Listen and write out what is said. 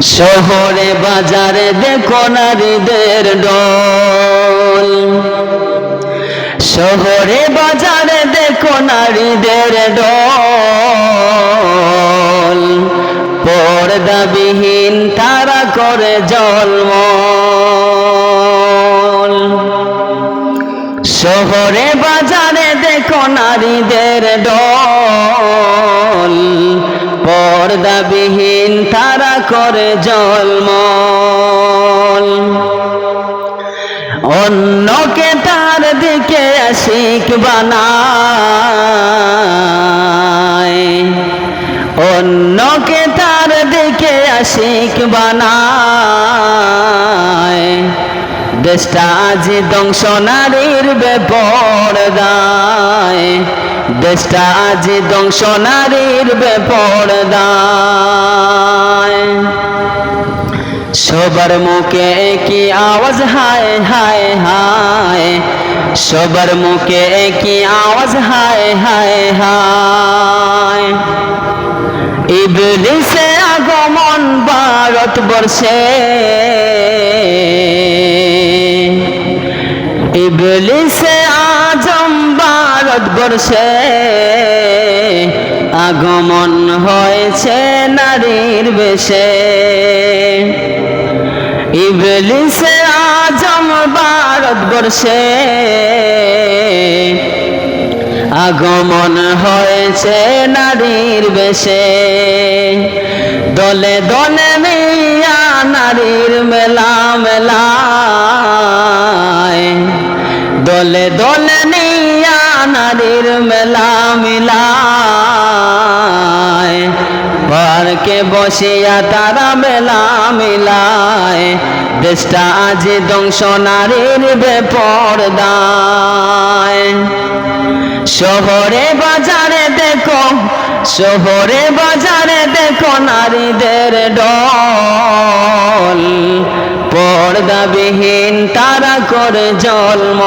শহরে বাজারে দেখো নারীদের ডল। শহরে বাজারে দেখো নারীদের ডল। পর্দাবিহীন তারা করে জলমল। শহরে বাজারে দেখো নারীদের ডল। পর্দাবিহীন তারা করে জলমল। অন্যকে তার দিকে আশিক বানায়। অন্যকে তার দিকে আশিক বানায়। দেশটা আজ ধ্বংস নারীর বেপরদায় দেশটা আজ ধ্বংস নারীর বেপরদায় সবার মুখে কি আওয়াজ, হায় হায় হায়। সবার মুখে কি আওয়াজ, হায় হায় হায়। ইবলিসে আগমন ভারতবর্ষে। ইবলিসে আজম ভারতবর্ষে আগমন হয়েছে নারীর বেশে। ইবলিসে আজম ভারতবর্ষে আগমন হয়েছে নারীর বেশে। দলে দলে মিয়া নারীর মেলা মেলায় দলে দলে নারীর মেলা মিলায়। পার্কে বসিয়া তারা মেলা মিলায়। দেশটা আজ ধ্বংস, নারীর বেপরদায় শহরে বাজারে দেখো, শহরে বাজারে পর্দাবিহীন তারা করে জন্ম